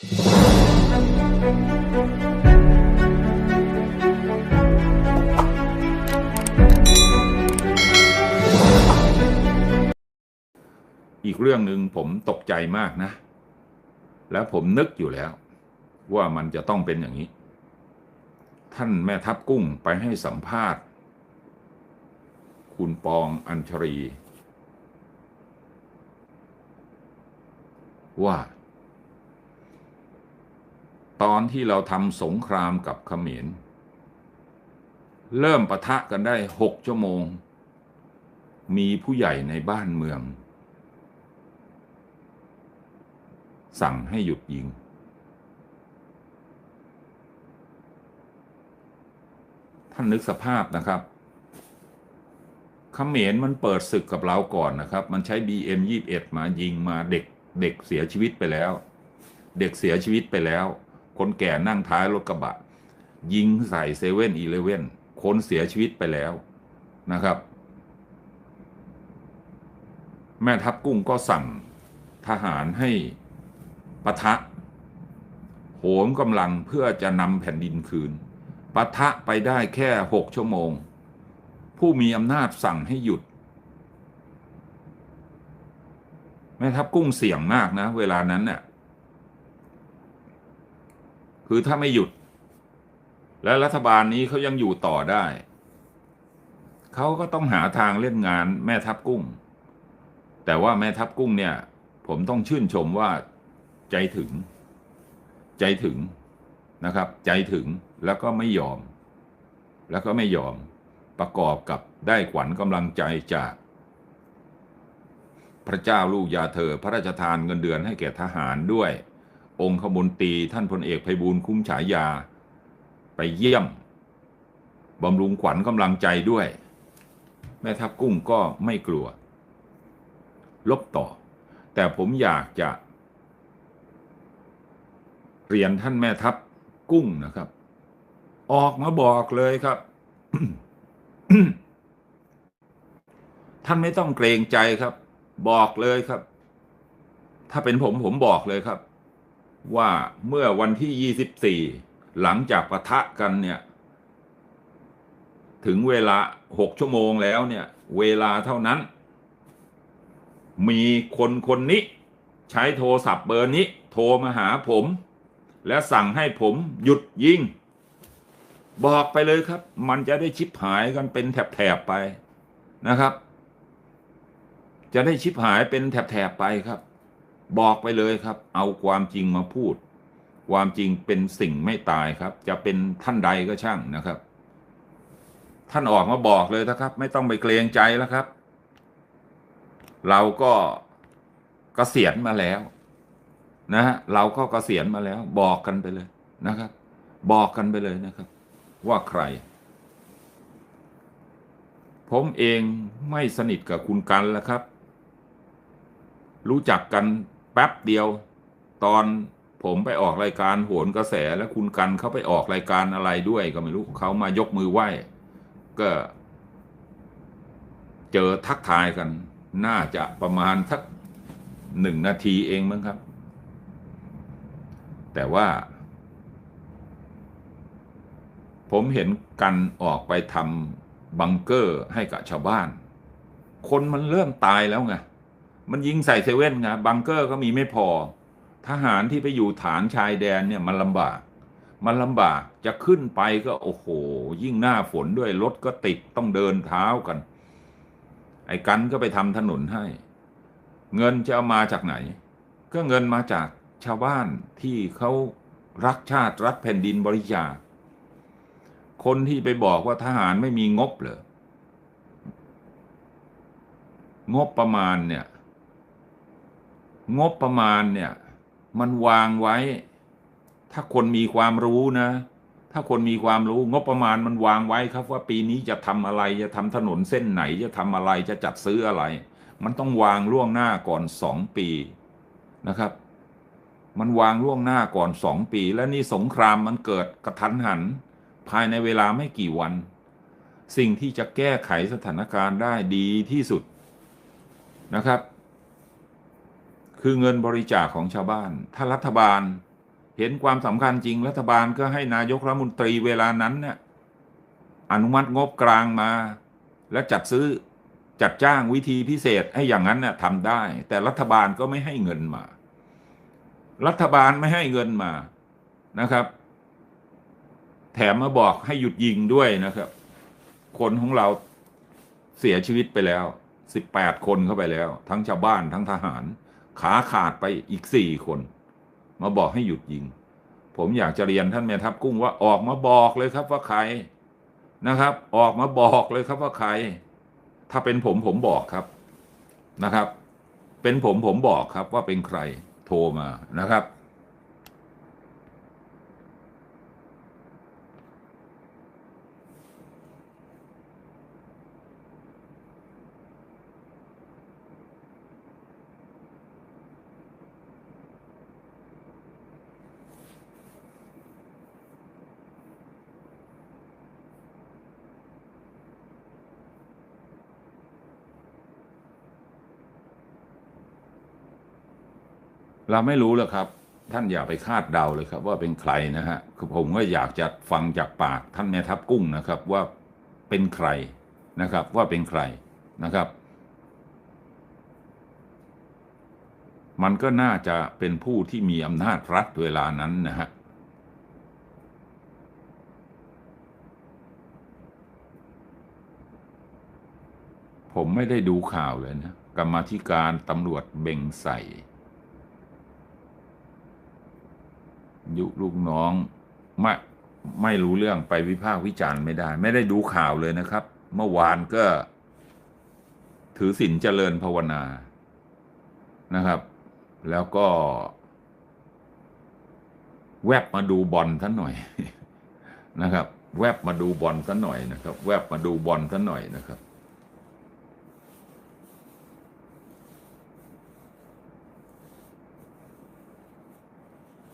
อีกเรื่องหนึ่งผมตกใจมากนะ แล้วผมนึกอยู่แล้ว ว่ามันจะต้องเป็นอย่างนี้ ท่านแม่ทัพกุ้งไปให้สัมภาษณ์ คุณปองอัญชรี ว่า ตอนที่เราทำสงครามกับเขมร เริ่มปะทะกันได้หกชั่วโมง มีผู้ใหญ่ในบ้านเมือง สั่งให้หยุดยิง ท่านนึกสภาพนะครับเขมรมันเปิดศึกกับเราก่อนนะครับ มันใช้ BM 21 มายิงมาเด็กเด็กเสียชีวิตไปแล้ว เด็กเสียชีวิตไปแล้ว คนแก่นั่งท้ายรถกระบะ ยิงใส่เซเว่นอีเลเว่นคนเสียชีวิตไปแล้วนะครับ แม่ทัพกุ้งก็สั่งทหารให้ปะทะ โหมกำลังเพื่อจะนำแผ่นดินคืนปะทะไปได้แค่หกชั่วโมง ผู้มีอำนาจสั่งให้หยุด แม่ทัพกุ้งเสี่ยงมากนะ เวลานั้นเนี่ย คือถ้าไม่หยุด และรัฐบาลนี้เขายังอยู่ต่อได้ เขาก็ต้องหาทางเล่นงานแม่ทัพกุ้ง แต่ว่าแม่ทัพกุ้งเนี่ย ผมต้องชื่นชมว่าใจถึง ใจถึงนะครับ ใจถึงแล้วก็ไม่ยอม แล้วก็ไม่ยอมประกอบกับได้ขวัญกำลังใจจาก พระเจ้าลูกยาเธอ พระราชทานเงินเดือนให้แก่ทหารด้วย องคมนตรีท่านพลเอกไพบูลคุ้มฉายา ไปเยี่ยมบำรุงขวัญกำลังใจด้วย แม่ทัพกุ้งก็ไม่กลัว ลบต่อ แต่ผมอยากจะ เรียนท่านแม่ทัพกุ้งนะครับ ออกมาบอกเลยครับ ท่านไม่ต้องเกรงใจครับ บอกเลยครับ ถ้าเป็นผมผมบอกเลยครับ ว่าเมื่อวันที่ 24 หลังจากปะทะกันเนี่ย ถึงเวลา 6 ชั่วโมงแล้วเนี่ย เวลาเท่านั้น มีคนคนนี้ ใช้โทรศัพท์เบอร์นี้ โทรมาหาผม และสั่งให้ผมหยุดยิง บอกไปเลยครับ มันจะได้ชิบหายกันเป็นแถบๆไปนะครับ จะได้ชิบหายเป็นแถบๆไปครับ บอกไปเลยครับ เอาความจริงมาพูด ความจริงเป็นสิ่งไม่ตายครับ จะเป็นท่านใดก็ช่างนะครับ ท่านออกมาบอกเลยนะครับ ไม่ต้องไปเกรงใจแล้วครับ เราก็เกษียณมาแล้วนะฮะเราก็เกษียณมาแล้ว บอกกันไปเลยนะครับ บอกกันไปเลยนะครับ ว่าใคร ผมเองไม่สนิทกับคุณกันแล้วครับ รู้จักกัน แป๊บเดียว ตอนผมไปออกรายการโหนกระแสแล้วคุณกันเขาไปออกรายการอะไรด้วยก็ไม่รู้เขามายกมือไหว้ก็ เจอทักทายกัน น่าจะประมาณสักหนึ่งนาทีเองมั้งครับ แต่ว่า ผมเห็นกันออกไปทำบังเกอร์ให้กับชาวบ้าน คนมันเริ่มตายแล้วไง มันยิงใส่เซเว่นไงบังเกอร์ก็มีไม่พอ ทหารที่ไปอยู่ฐานชายแดนเนี่ยมันลำบาก มันลำบากจะขึ้นไปก็โอ้โห ยิ่งหน้าฝนด้วยรถก็ติดต้องเดินเท้ากัน ไอ้กันก็ไปทำถนนให้ เงินจะเอามาจากไหน ก็เงินมาจากชาวบ้านที่เขารักชาติรักแผ่นดินบริจาคคนที่ไปบอกว่าทหารไม่มีงบเหรองบประมาณเนี่ย งบประมาณเนี่ยมันวางไว้ ถ้าคนมีความรู้นะ ถ้าคนมีความรู้งบประมาณมันวางไว้ครับว่าปีนี้จะทำอะไรจะทำถนนเส้นไหนจะทำอะไรจะจัดซื้ออะไร มันต้องวางล่วงหน้าก่อนสองปีนะครับ มันวางล่วงหน้าก่อนสองปี และนี่สงครามมันเกิดกระทันหัน ภายในเวลาไม่กี่วัน สิ่งที่จะแก้ไขสถานการณ์ได้ดีที่สุดนะครับ คือเงินบริจาคของชาวบ้าน ถ้ารัฐบาลเห็นความสำคัญจริง รัฐบาลก็ให้นายกรัฐมนตรีเวลานั้นเนี่ยอนุมัติงบกลางมา แล้วจัดซื้อจัดจ้างวิธีพิเศษให้อย่างนั้นเนี่ยทำได้ แต่รัฐบาลก็ไม่ให้เงินมา รัฐบาลไม่ให้เงินมานะครับ แถมมาบอกให้หยุดยิงด้วยนะครับ คนของเราเสียชีวิตไปแล้วสิบแปดคนเข้าไปแล้ว ทั้งชาวบ้านทั้งทหาร ขาขาดไปอีกสี่คน มาบอกให้หยุดยิง ผมอยากจะเรียนท่านแม่ทัพกุ้งว่าออกมาบอกเลยครับว่าใครนะครับ ออกมาบอกเลยครับว่าใคร ถ้าเป็นผมผมบอกครับนะครับ เป็นผมผมบอกครับว่าเป็นใครโทรมานะครับ เราไม่รู้หรอกครับ ท่านอย่าไปคาดเดาเลยครับ ว่าเป็นใครนะฮะคือผมก็อยากจะฟังจากปากท่านแม่ทัพกุ้งนะครับว่าเป็นใครนะครับ ว่าเป็นใครนะครับ มันก็น่าจะเป็นผู้ที่มีอำนาจรัฐเวลานั้นนะฮะผมไม่ได้ดูข่าวเลยนะ กรรมธิการตำรวจเบ่งใส่ ยุลูกน้องไม่ไม่รู้เรื่องไปวิพากษ์วิจารณ์ไม่ได้ ไม่ได้ดูข่าวเลยนะครับ เมื่อวานก็ ถือศีลเจริญภาวนานะครับ แล้วก็ แวบมาดูบอลท่านหน่อยนะครับ แวบมาดูบอลท่านหน่อยนะครับ แวบมาดูบอลท่านหน่อยนะครับ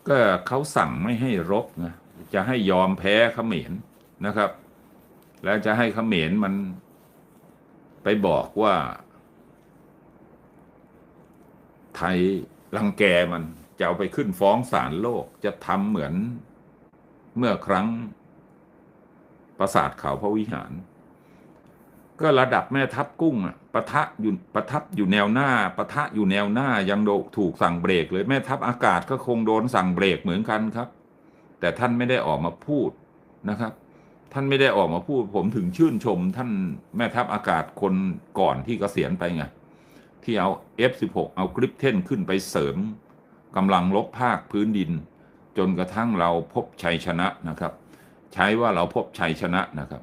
ก็เขาสั่งไม่ให้รบนะจะให้ยอมแพ้เขมรนะครับ แล้วจะให้เขมรมันไปบอกว่า ไทยรังแกมันจะเอาไปขึ้นฟ้องศาลโลกจะทำเหมือนเมื่อครั้งปราสาทเขาพระวิหาร ก็ระดับแม่ทัพกุ้งอะปะทะอยู่ปะทับอยู่แนวหน้าปะทะอยู่แนวหน้ายังโดถูกสั่งเบรกเลยแม่ทัพอากาศก็คงโดนสั่งเบรกเหมือนกันครับ แต่ท่านไม่ได้ออกมาพูดนะครับ ท่านไม่ได้ออกมาพูดผมถึงชื่นชม ท่านแม่ทัพอากาศคนก่อนที่เกษียณไปไงที่เอา F16 เอากริปเทนขึ้นไปเสริมกำลังลบภาคพื้นดิน จนกระทั่งเราพบชัยชนะนะครับ ใช้ว่าเราพบชัยชนะนะครับ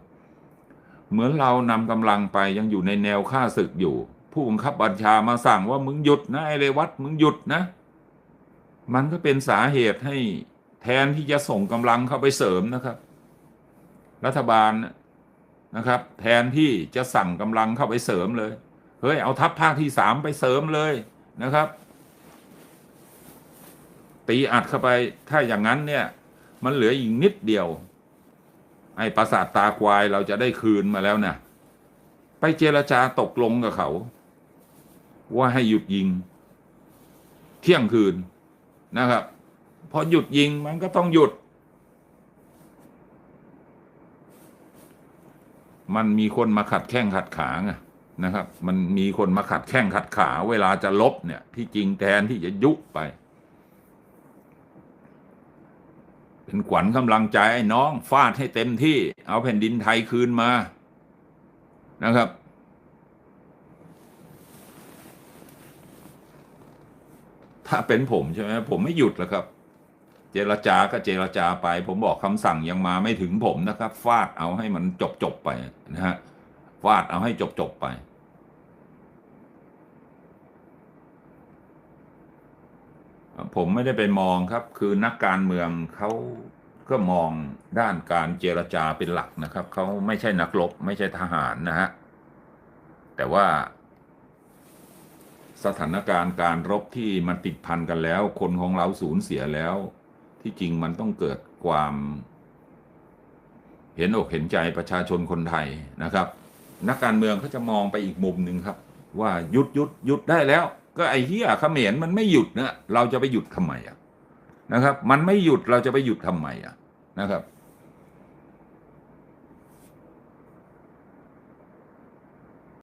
เหมือนเรานำกำลังไปยังอยู่ในแนวฆ่าศึกอยู่ ผู้บังคับบัญชามาสั่งว่ามึงหยุดนะไอเรวัตมึงหยุดนะ มันก็เป็นสาเหตุให้แทนที่จะส่งกำลังเข้าไปเสริมนะครับ รัฐบาลนะครับ แทนที่จะสั่งกำลังเข้าไปเสริมเลยเฮ้ยเอาทัพภาคที่สามไปเสริมเลยนะครับ ตีอัดเข้าไปถ้าอย่างนั้นเนี่ย มันเหลืออีกนิดเดียว ไอ้ปราสาทตาควายเราจะได้คืนมาแล้วนะไปเจรจาตกลงกับเขา ว่าให้หยุดยิง เที่ยงคืนนะครับพอหยุดยิงมันก็ต้องหยุด มันมีคนมาขัดแข้งขัดขาไงนะครับ มันมีคนมาขัดแข้งขัดขา เวลาจะลบเนี่ย ที่จริงแทนที่จะยุไป เป็นขวัญกำลังใจน้องฟาดให้เต็มที่ เอาแผ่นดินไทยคืนมานะครับ ถ้าเป็นผมใช่ไหมผมไม่หยุดแล้วครับ เจรจาก็เจรจาไป ผมบอกคำสั่งยังมาไม่ถึงผมนะครับ ฟาดเอาให้มันจบจบไปนะฮะฟาดเอาให้จบจบไป ผมไม่ได้ไปมองครับ คือนักการเมืองเขาก็มองด้านการเจรจาเป็นหลักนะครับเขาไม่ใช่นักรบไม่ใช่ทหารนะฮะแต่ว่า สถานการณ์การรบที่มันติดพันกันแล้ว คนของเราสูญเสียแล้ว ที่จริงมันต้องเกิดความ เห็นอกเห็นใจประชาชนคนไทยนะครับ นักการเมืองเขาจะมองไปอีกมุมหนึ่งครับ ว่ายุดยุดยุดได้แล้ว ก็ไอ้เหี้ยเขมรมันไม่หยุดนะเราจะไปหยุดทำไมอะนะครับ มันไม่หยุดเราจะไปหยุดทำไมอะนะครับ